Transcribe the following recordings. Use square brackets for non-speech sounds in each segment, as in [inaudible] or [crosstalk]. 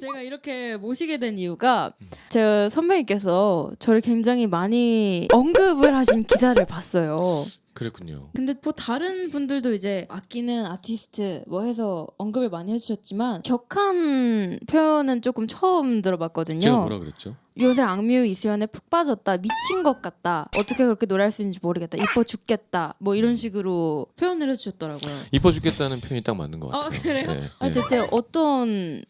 제가 이렇게 모시게 된 이유가 제 선배님께서 저를 굉장히 많이 언급을 하신 기사를 봤어요. 그랬군요. 근데 뭐 다른 분들도 이제 아끼는 아티스트 뭐 해서 언급을 많이 해주셨지만 격한 표현은 조금 처음 들어봤거든요. 제가 뭐라 그랬죠? 요새 악뮤 이수연에 푹 빠졌다 미친 것 같다 어떻게 그렇게 노래할 수 있는지 모르겠다 이뻐 죽겠다 뭐 이런 식으로 표현을 해주셨더라고요. 이뻐 죽겠다는 표현이 딱 맞는 것어 같아요. 그래요? 네, 아 네. 대체 어떤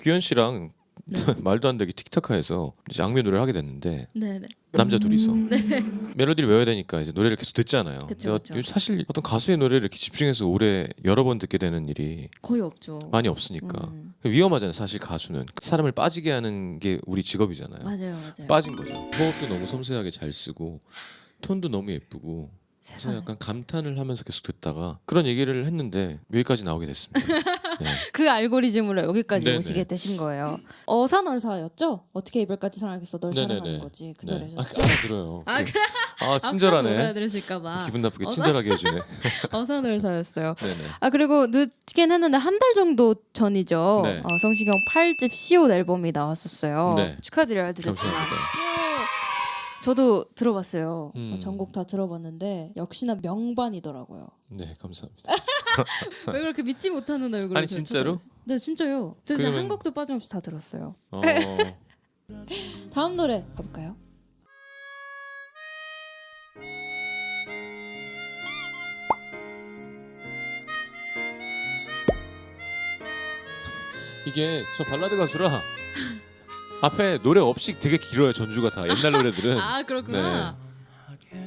규현 씨랑 네. [laughs] 말도 안 되게 틱타카에서 이제 악뮤 노래를 하게 됐는데 네 네 남자 둘이서 네. 멜로디를 외워야 되니까 이제 노래를 계속 듣잖아요. 그쵸, 내가 그쵸. 사실 어떤 가수의 노래를 이렇게 집중해서 오래 여러 번 듣게 되는 일이 거의 없죠. 많이 없으니까 음, 위험하잖아요. 사실 가수는 사람을 빠지게 하는 게 우리 직업이잖아요. 맞아요 맞아요. 빠진 거죠. 호흡도 너무 섬세하게 잘 쓰고 톤도 너무 예쁘고 그래서 세상에. 약간 감탄을 하면서 계속 듣다가 그런 얘기를 했는데 여기까지 나오게 됐습니다. [laughs] 네. [laughs] 그 알고리즘으로 여기까지 네네. 오시게 되신 거예요. 어사널사였죠? 어떻게 이별까지 사랑하겠어 널 네네네. 사랑하는 거지 그 네. 아, 노래셨죠? 알아들어요. 아, 그- 아 친절하네. 들으실까봐 기분 나쁘게 어서- 친절하게 해주네. [laughs] 어사널사였어요. 네네. 아 그리고 늦긴 했는데 한 달 정도 전이죠. 네. 어, 성시경 8집 시옷 앨범이 나왔었어요. 네. 축하드려야 드렸지만 감사합니다. 저도 들어봤어요. 음. 어, 전곡 다 들어봤는데 역시나 명반이더라고요. 네 감사합니다. [laughs] [laughs] 왜 그렇게 믿지 못하는 얼굴을 아니, 진짜로? 네 진짜요. 저 진짜 그러면- 한 곡도 빠짐없이 다 들었어요. 어, [laughs] 다음 노래 가볼까요? 이게 저 발라드 가수라 앞에 노래 없이 되게 길어요 전주가 다 옛날 노래들은. [laughs] 아 그렇구나.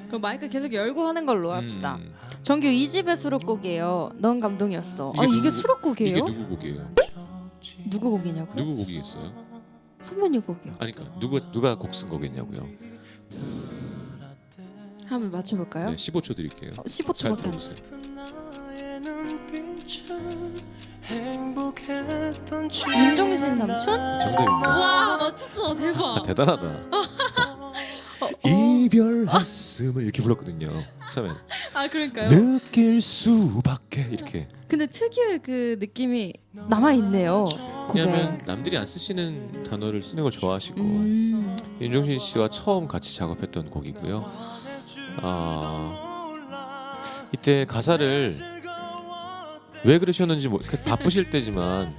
그럼 마이크 계속 열고 하는 걸로 합시다. 음, 정규 2집의 수록곡이에요. 넌 감동이었어. 아 이게 이게 누구- 수록곡이에요? 이게 누구 곡이에요? 누구 곡이냐고요? 누구 곡이겠어요? 선배님 곡이요. 아니 그러니까 누가 누가 곡 쓴 거겠냐고요. 한번 맞춰볼까요? 네 15초 드릴게요. 어, 잘 15초밖에 안 들어보세요. 윤종신 삼촌? 정답입니다. 와 맞췄어 대박. 아, 대단하다. 이별했음을 이렇게 불렀거든요. 처음엔 [laughs] 아 그러니까요. 느낄 수밖에 이렇게. 근데 특유의 그 느낌이 남아 있네요. 왜냐하면 남들이 안 쓰시는 단어를 쓰는 걸 좋아하시고 음. 윤종신 씨와 처음 같이 작업했던 곡이고요. 아 이때 가사를 왜 그러셨는지 뭐 그 바쁘실 때지만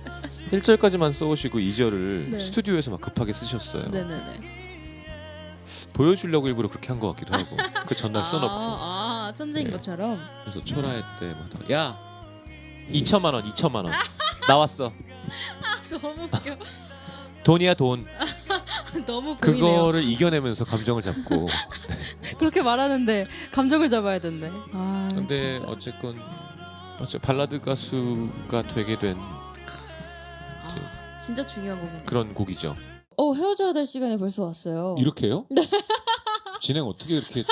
1절까지만 써오시고 2절을 네. 스튜디오에서 막 급하게 쓰셨어요. 네네네. 보여주려고 일부러 그렇게 한 것 같기도 하고 그 전날 써놓고 아, 아 천재인 네. 것처럼. 그래서 초라해 때막야 2천만 원 2천만 원 나왔어 [laughs] 너무 웃겨. [laughs] 돈이야 돈 [laughs] 너무 보이네요. 그거를 이겨내면서 감정을 잡고 그렇게 말하는데 감정을 잡아야 된대. 아 근데 진짜. 어쨌건 어째 발라드 가수가 되게 된 아, 진짜 중요한 곡이네. 그런 곡이죠. 어 헤어져야 될 시간이 벌써 왔어요. 이렇게요? [laughs] 진행 어떻게 이렇게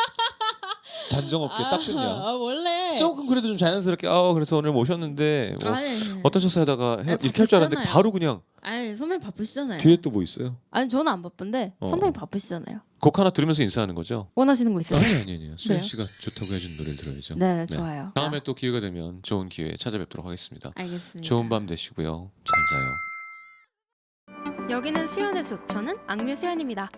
잔정 없게 딱 끊냐? 아 원래. 조금 그래도 좀 자연스럽게 아 그래서 오늘 모셨는데 뭐 아니, 아니. 어떠셨어요 하다가 해- 아니, 이렇게 할 줄 알았는데 바쁘시잖아요. 바로 그냥 아니 선배님 바쁘시잖아요. 뒤에 또 뭐 있어요? 아니 저는 안 바쁜데 어. 선배님 바쁘시잖아요. 곡 하나 들으면서 인사하는 거죠? 원하시는 거 있어요? 아니 아니 아니요. 수현 그래요? 씨가 좋다고 해준 노래를 들어야죠. 네, 네. 좋아요. 다음에 아, 또 기회가 되면 좋은 기회에 찾아뵙도록 하겠습니다. 알겠습니다. 좋은 밤 되시고요. 잘 자요. 여기는 수연의 숲. 저는 악뮤 수연입니다.